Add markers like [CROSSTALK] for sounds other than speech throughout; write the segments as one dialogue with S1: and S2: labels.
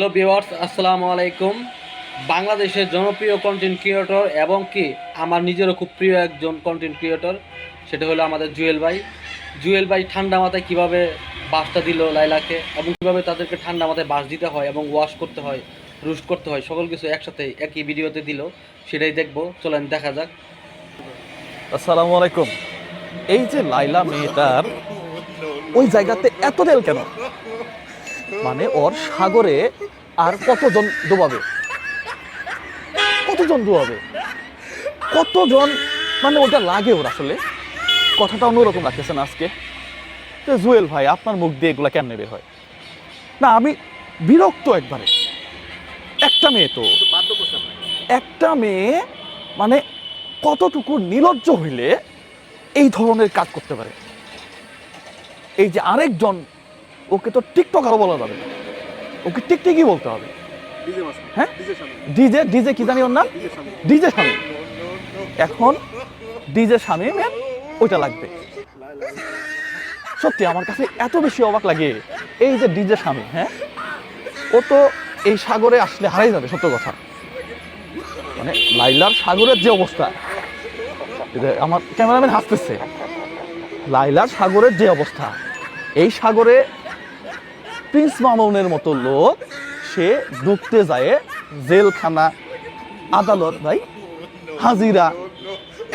S1: Hello viewers, আসসালামু আলাইকুম। বাংলাদেশের জনপ্রিয় কন্টেন্ট ক্রিয়েটর এবং কি আমার নিজেরও খুব প্রিয় একজন কন্টেন্ট ক্রিয়েটর সেটা হলো আমাদের জুয়েল ভাই। জুয়েল ভাই ঠান্ডা মাথায় কীভাবে বাসটা দিল লাইলাকে এবং কীভাবে তাদেরকে ঠান্ডা মাথায় বাস দিতে হয় এবং ওয়াশ করতে হয় রুস্ট করতে হয়, সকল কিছু একসাথে একই ভিডিওতে দিল, সেটাই দেখব। চলেন, দেখা যাক।
S2: আসসালামু আলাইকুম। এই যে লাইলা মেয়েটার, ওই জায়গাতে এত তেল কেন? মানে ওর সাগরে আর কতজন ডুবাবে? কতজন ডুবাবে? কতজন? মানে ওটা লাগে ওর আসলে। কথাটা অন্যরকম রাখতেছেন আজকে। তো জুয়েল ভাই, আপনার মুখ দিয়ে এগুলা কেন বের হয়? না, আমি বিরক্ত একবারে। একটা মেয়ে তো। একটা মেয়ে মানে কতটুকু নিলজ্জ হইলে এই ধরনের কাজ করতে পারে? এই যে আরেকজন ওকে তো টিকটক আরও বলা যাবে। ওকে টিকটিকই বলতে হবে। হ্যাঁ? ডিজে ডিজে কি জানি ওর নাম? ডিজে স্বামী। এখন ডিজে স্বামী ওইটা লাগবে। সত্যি আমার কাছে এত বেশি অবাক লাগে এই যে ডিজে স্বামী হ্যাঁ? ও তো এই সাগরে আসলে হারাই যাবে সত্য কথা। মানে লাইলার সাগরের যে অবস্থা আমার ক্যামেরাম্যান হাসতেছে। লাইলার সাগরের যে অবস্থা এই সাগরে প্রিন্স মামুনের মতো লোক, সে ঢুকতে যায় জেলখানা আদালত, ভাই। হাজিরা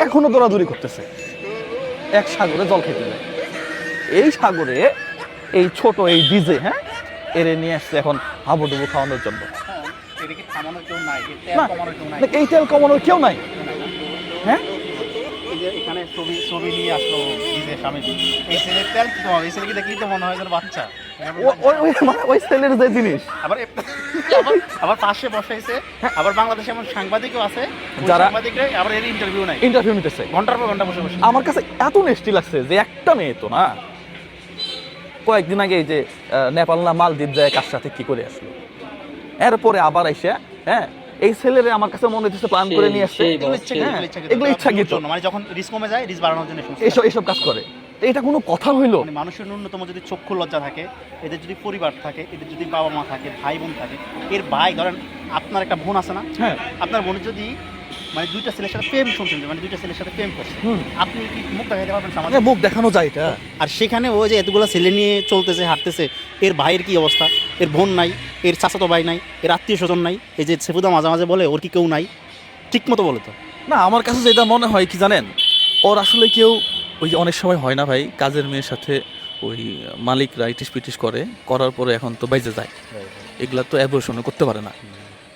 S2: এখনও দৌড়াদৌড়ি করতেছে। এক সাগরে জল খেতে যায়। এই সাগরে এই ছোট এই ডিজে হ্যাঁ এরে নিয়ে আসছে এখন হাবুডুবু খাওয়ানোর জন্য। এই তেল কমানোর কেউ নাই। হ্যাঁ?
S3: এখানে ছবি ছবি নিয়ে আসলো এই ছেলের তেল কি কমাবে এই ছেলেকে দেখলেই তো মনে হয় বাচ্চা।
S2: ওই ওই মানে ওই সেলের যে জিনিস।
S3: আবার আবার আবার পাশে বসাইছে। আবার বাংলাদেশে এমন সাংবাদিকও আছে।
S2: যারা-
S3: সাংবাদিকরা আবার এর ইন্টারভিউ নাই
S2: ইন্টারভিউ নিতেছে।
S3: ঘণ্টার পর ঘণ্টা বসে বসে।
S2: আমার কাছে এত নেস্টি লাগছে যে একটা মেয়ে তো না কয়েকদিন আগে এই যে নেপাল না মালদ্বীপ যায় কার সাথে কি করে আসলো। এরপরে আবার এসে হ্যাঁ এই ছেলেরে আমার কাছে মনে হচ্ছে প্ল্যান করে নিয়ে আসছে।
S3: এগুলো ইচ্ছাকৃত,
S2: হ্যাঁ,
S3: এগুলো ইচ্ছাকৃত। মানে যখন রিস্ক কমে যায় রিস্ক বাড়ানোর জন্য
S2: এইসব এইসব কাজ করে। এটা কোনো কথা হইল?
S3: মানে মানুষের ন্যূনতম যদি চক্ষু লজ্জা থাকে এদের যদি পরিবার থাকে এদের যদি বাবা মা থাকে ভাই বোন থাকে এর ভাই ধরেন আপনার একটা বোন আছে না?
S2: হ্যাঁ।
S3: আপনার বোনের যদি মানে দুইটা ছেলের সাথে প্রেম শুনছেন মানে দুইটা ছেলের সাথে প্রেম করছে আপনি কি মুখ দেখাতে পারবেন সমাজে
S2: মানে মুখ দেখানো যায় এটা।
S3: আর সেখানে ও যে এতগুলো ছেলে নিয়ে চলতেছে হাঁটতেছে এর ভাইয়ের কি অবস্থা? এর বোন নাই এর চাচাতো ভাই নাই এর আত্মীয় স্বজন নাই এই যে সেফুদা মাঝে মাঝে বলে ওর কি কেউ নাই? ঠিক মতো বলে তো।
S2: না আমার কাছে যেটা মনে হয় কি জানেন? ওর আসলে কেউ ওই যে অনেক সময় হয় না ভাই কাজের মেয়ের সাথে ওই মালিকরা ইটিস পিটিস করে করার পরে এখন তো বাইজে যায়। এগুলা তো অ্যাবর্শনও করতে পারে না।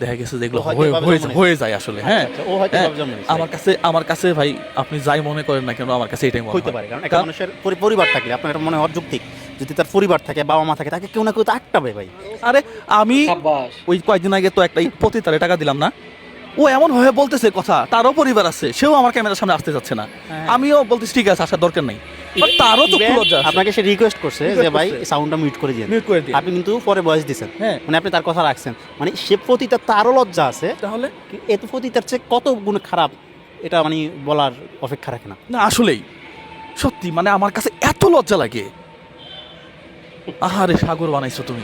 S2: দেখা গেছে যে এগুলো হয়ে- হয়ে যায়- আসলে হ্যাঁ।
S3: আচ্ছা,
S2: হ্যাঁ। আমার কাছে আমার কাছে ভাই আপনি যাই মনে করেন না কেন আমার কাছে এটাই মনে
S3: হইতে পারে কারণ একটা মানুষের পরিবার থাকলে আপনার এটা মনে হয় অযৌক্তিক যদি তার পরিবার থাকে বাবা মা থাকে তাকে কেউ না কেউ তো আটকাবে ভাই।
S2: আরে আমি ওই কয়েকদিন আগে তো একটা প্রতি তারে টাকা দিলাম না? ও এমন ভাবে বলতেছে কথা তারও পরিবার আছে সেও আমার ক্যামেরার সামনে আসতে যাচ্ছে না।
S3: হ্যাঁ।
S2: আমিও বলতেছি ঠিক আছে আসার দরকার নেই। তারও তো
S3: আপনাকে সে রিকোয়েস্ট করছে যে ভাই। সাউন্ডটা মিউট করে দিন
S2: Mute করে দিন।
S3: আপনি কিন্তু পরে দিচ্ছেন।
S2: হ্যাঁ।
S3: মানে আপনি তার কথা রাখছেন। মানে সে প্রতি তারও লজ্জা আছে।
S2: তাহলে?
S3: এত প্রতি তার চেয়ে কত গুণ খারাপ এটা মানে বলার অপেক্ষা রাখে না।
S2: না আসলেই। সত্যি মানে আমার কাছে এত লজ্জা লাগে। আহারে সাগর বানাইছো তুমি।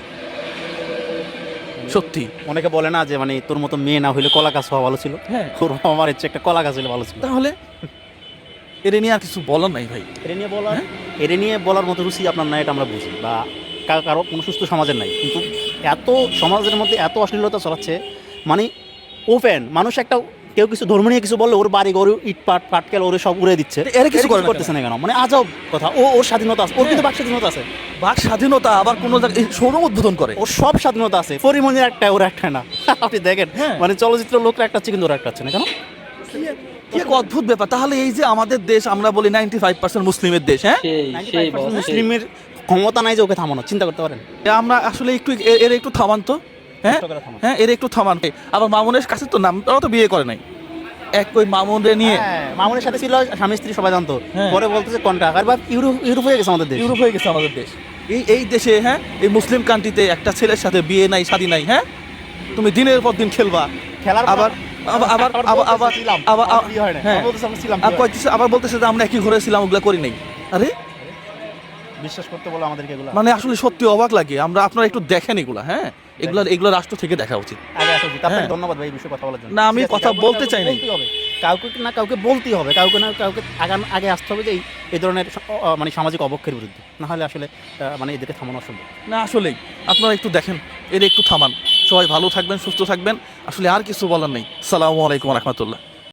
S2: সত্যি।
S3: অনেকে বলে না যে মানে তোর মতো মেয়ে না হইলে কলা গাছ হওয়া ভালো ছিল।
S2: হ্যাঁ।
S3: তোর আমার ইচ্ছে একটা কলা গাছ হলে ভালো ছিল।
S2: তাহলে? এটা নিয়ে আর কিছু বলার নাই ভাই।
S3: এটা নিয়ে বলার এটা নিয়ে বলার মতো রুচি আপনার নাই এটা আমরা বুঝি। বা কারও কোনো সুস্থ সমাজের নাই। কিন্তু এত সমাজের মধ্যে এত অশ্লীলতা চলাচ্ছে মানে ওপেন মানুষ একটা কেউ কিছু ধর্ম নিয়ে কিছু বললে ওর বাড়ি ওর ইট পাট পাটকেল ওরে সব উড়ে দিচ্ছে।
S2: এরা কিছু
S3: করতেছে না কেন? মানে আজব কথা। ও ওর স্বাধীনতা আছে। ওর কিন্তু বাক স্বাধীনতা আছে।
S2: বাক স্বাধীনতা আবার কোনো জায়গায় শোরুম উদ্বোধন করে।
S3: ওর সব স্বাধীনতা আছে। পরিমণির একটা ওর একটা না। [LAUGHS] আপনি দেখেন।
S2: হ্যাঁ।
S3: মানে চলচ্চিত্র লোকরা একটা আছে কিন্তু ওরা একটা আছে না কেন?
S2: কি এক অদ্ভুত ব্যাপার। তাহলে এই যে আমাদের দেশ আমরা বলি নাইনটি ফাইভ পার্সেন্ট মুসলিমের দেশ হ্যাঁ?
S1: সেই সেই
S3: 95%
S1: বস সেই।
S3: মুসলিমের ক্ষমতা নাই যে ওকে থামানো চিন্তা করতে পারেন।
S2: আমরা আসলে একটু এর একটু থামান তো। হ্যাঁ। হ্যাঁ এর একটু থামান। আবার মামুনের কাছে তো নাম ওরা তো বিয়ে করে নাই। মামুনরে নিয়ে।
S3: হ্যাঁ, মামুনের সাথে ছিল স্বামী স্ত্রী সবাই জানতো।
S2: হ্যাঁ।
S3: পরে বলতেছে কন্ট্রাক্ট আর বা ইউরোপ ইউরোপ হয়ে গেছে আমাদের দেশ।
S2: ইউরোপ হয়ে গেছে আমাদের দেশ। এই এই দেশে হ্যাঁ এই মুসলিম কান্ট্রিতে একটা ছেলের সাথে বিয়ে নাই শাদী নাই হ্যাঁ? তুমি দিনের পর দিন খেলবা।
S3: খেলার
S2: আবার আবার আবার আবার আবার
S3: হয় আবার বলতেছে
S2: যে আমরা একই ঘরে ছিলাম ওগুলা করি নাই। আরে?
S3: বিশ্বাস করতে বলো আমাদেরকে এগুলো।
S2: মানে আসলে সত্যি অবাক লাগে। আমরা আপনারা একটু দেখেন এগুলা হ্যাঁ? এগুলো এগুলো রাষ্ট্র থেকে দেখা উচিত।
S3: আগে আসা উচিত আপনাকে
S2: হ্যাঁ।
S3: ধন্যবাদ ভাই এই বিষয়ে কথা বলার জন্য।
S2: না, আমি কথা বলতে চাই
S3: হবে। কাউকে না কাউকে বলতেই হবে। কাউকে না কাউকে আগান আগে আসতে হবে যে এই ধরনের মানে সামাজিক অবক্ষের বিরুদ্ধে। না হলে আসলে মানে এদেরকে থামানো অসম্ভব।
S2: না আসলেই। আপনারা একটু দেখেন এর একটু থামান। সবাই ভালো থাকবেন সুস্থ থাকবেন। আসলে আর কিছু বলার নেই। সালামু আলাইকুম রহমতুল্লাহ।